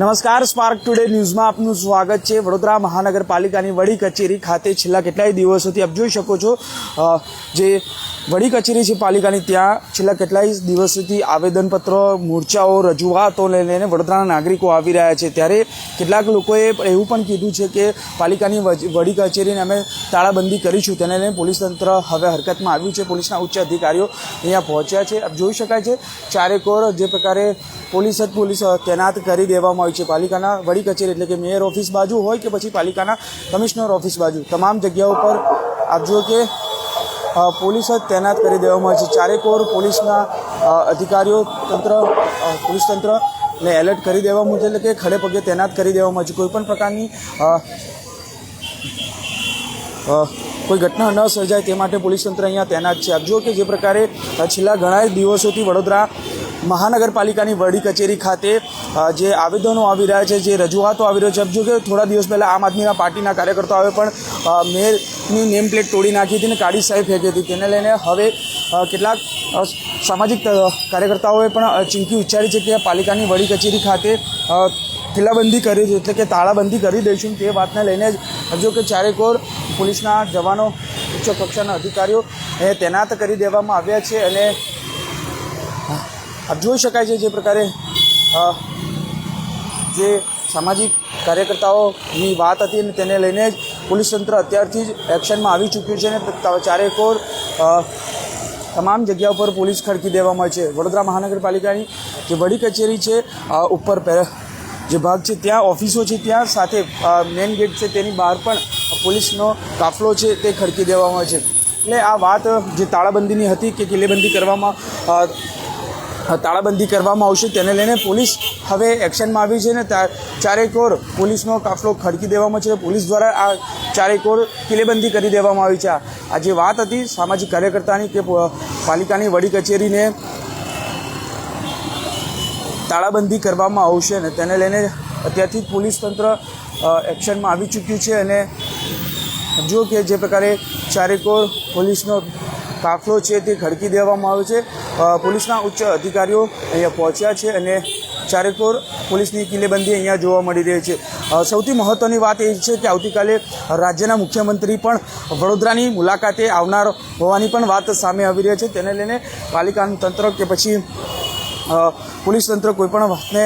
નમસ્કાર spark today ન્યૂઝમાં આપનું સ્વાગત છે. વડોદરા મહાનગરપાલિકાની વડી કચેરી ખાતે છેલ્લા કેટલાય દિવસોથી, આપ જોઈ શકો છો જે વડી કચેરી છે પાલિકાની, ત્યાં છેલ્લા કેટલાય દિવસોથી આવેદનપત્રો, મોરચાઓ, રજૂઆતો લઈને વડોદરાના નાગરિકો આવી રહ્યા છે. ત્યારે કેટલાક લોકોએ એવું પણ કીધું છે કે પાલિકાની વડી કચેરીને અમે તાળાબંધી કરીશું. તેને લઈને પોલીસ તંત્ર હવે હરકતમાં આવ્યું છે. પોલીસના ઉચ્ચ અધિકારીઓ અહીંયા પહોંચ્યા છે. આપ જોઈ શકાય છે, ચારેકોર જે પ્રકારે પોલીસ જ પોલીસ તૈનાત કરી દેવામાં આવી છે પાલિકાના વડી કચેરી એટલે કે મેયર ઓફિસ બાજુ હોય કે પછી પાલિકાના કમિશનર ઓફિસ બાજુ. તમામ જગ્યાઓ પર આપ જુઓ કે પોલીસ જ તૈનાત કરી દેવામાં આવે છે. ચારેકોર પોલીસના અધિકારીઓ તંત્ર પોલીસ તંત્રને એલર્ટ કરી દેવામાં છે એટલે કે ખડે પગે તૈનાત કરી દેવામાં આવે છે. કોઈપણ પ્રકારની કોઈ ઘટના ન સર્જાય તે માટે પોલીસ તંત્ર અહીંયા તૈનાત છે. આપ જુઓ કે જે પ્રકારે છેલ્લા ઘણા દિવસોથી વડોદરા મહાનગરપાલિકાની વડી કચેરી ખાતે જે આવેદનો આવી રહ્યા છે જે રજૂઆતો આવી રહ્યો છે જો કે થોડા દિવસ પહેલાં આમ આદમીના પાર્ટીના કાર્યકર્તાઓએ પણ મેયરની નેમ પ્લેટ તોડી નાખી હતી અને કાળી સાહેબ ફેંકી હતી. તેને લઈને હવે કેટલાક સામાજિક કાર્યકર્તાઓએ પણ ચીમકી ઉચ્ચારી છે કે પાલિકાની વડી કચેરી ખાતે અ, કિલ્લાબંધી કરી દઈશું એટલે કે તાળાબંધી કરી દઈશું તે વાતને લઈને જ હજુ કે ચારેકોર પોલીસના જવાનો ઉચ્ચ કક્ષાના અધિકારીઓ એ તૈનાત કરી દેવામાં આવ્યા છે અને આપ જોઈ શકાય છે જે પ્રકારે જે સામાજિક કાર્યકર્તાઓની વાત હતી અને તેને લઈને જ પોલીસ તંત્ર અત્યારથી જ એક્શનમાં આવી ચૂક્યું છે અને ચારેકોર તમામ જગ્યા ઉપર પોલીસ ખડકી દેવામાં છે. વડોદરા મહાનગરપાલિકાની જે વડી કચેરી છે ઉપર જે ભાગ છે, ત્યાં ઓફિસો છે, ત્યાં સાથે મેઇન ગેટ છે, તેની બહાર પણ પોલીસનો કાફલો છે, તે ખડકી દેવામાં છે. એટલે આ વાત જે તાળાબંધીની હતી કે કિલ્લેબંધી કરવામાં તાળાબંધી કરવામાં આવશે. તેને લઈને પોલીસ હવે એક્શનમાં આવી છે ને તા- ચારેકોર પોલીસનો કાફલો ખડકી દેવામાં છે. પોલીસ દ્વારા આ ચારેકોર કિલ્લેબંધી કરી દેવામાં આવી છે. આ આ જે વાત હતી સામાજિક કાર્યકર્તાની કે પાલિકાની વડી કચેરીને તાળાબંધી કરવામાં આવશે અને તેને લઈને અત્યારથી જ પોલીસ તંત્ર એક્શનમાં આવી ચૂક્યું છે અને જો કે જે પ્રકારે ચારેકોર પોલીસનો કાફલો છે તે ખડકી દેવામાં આવ્યો છે. પોલીસના ઉચ્ચ અધિકારીઓ અહીંયા પહોંચ્યા છે અને ચારેકોર પોલીસની કિલ્લેબંધી અહીંયા જોવા મળી રહી છે. સૌથી મહત્ત્વની વાત એ છે કે આવતીકાલે રાજ્યના મુખ્યમંત્રી પણ વડોદરાની મુલાકાતે આવનાર હોવાની પણ વાત સામે આવી રહી છે. તેને લઈને પાલિકાનું તંત્ર કે પછી પોલીસ તંત્ર કોઈપણ વાતને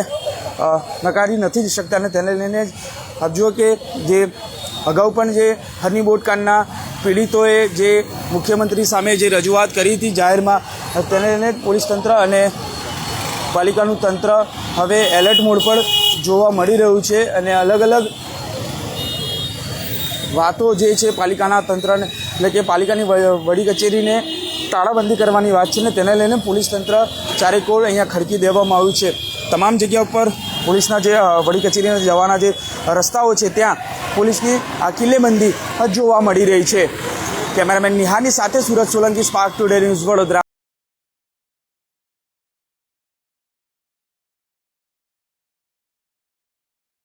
નકારી નથી જ શકતા. અને તેને લઈને જ આપ જુઓ કે જે અગાઉ પણ જે હની બોટકાંડના પીડિતોએ જે મુખ્યમંત્રી સામે જે રજૂઆત કરી હતી જાહેરમાં, તેને લઈને પોલીસ તંત્ર અને પાલિકાનું તંત્ર હવે એલર્ટ મોડ પર જોવા મળી રહ્યું છે અને અલગ અલગ વાતો જે છે પાલિકાના તંત્રને, એટલે કે પાલિકાની વડી કચેરીને તાળાબંધી કરવાની વાત છે ને, તેને લઈને પોલીસ તંત્ર ચારેકોર અહીંયા ખડકી દેવામાં આવ્યું છે. તમામ જગ્યા ઉપર પોલીસના જે વડી કચેરીના જવાના જે રસ્તાઓ છે ત્યાં પોલીસની આ કિલ્લેબંધી જોવા મળી રહી છે. કેમેરામેન નિહાની સાથે Surat Solanki, spark today news Vadodara.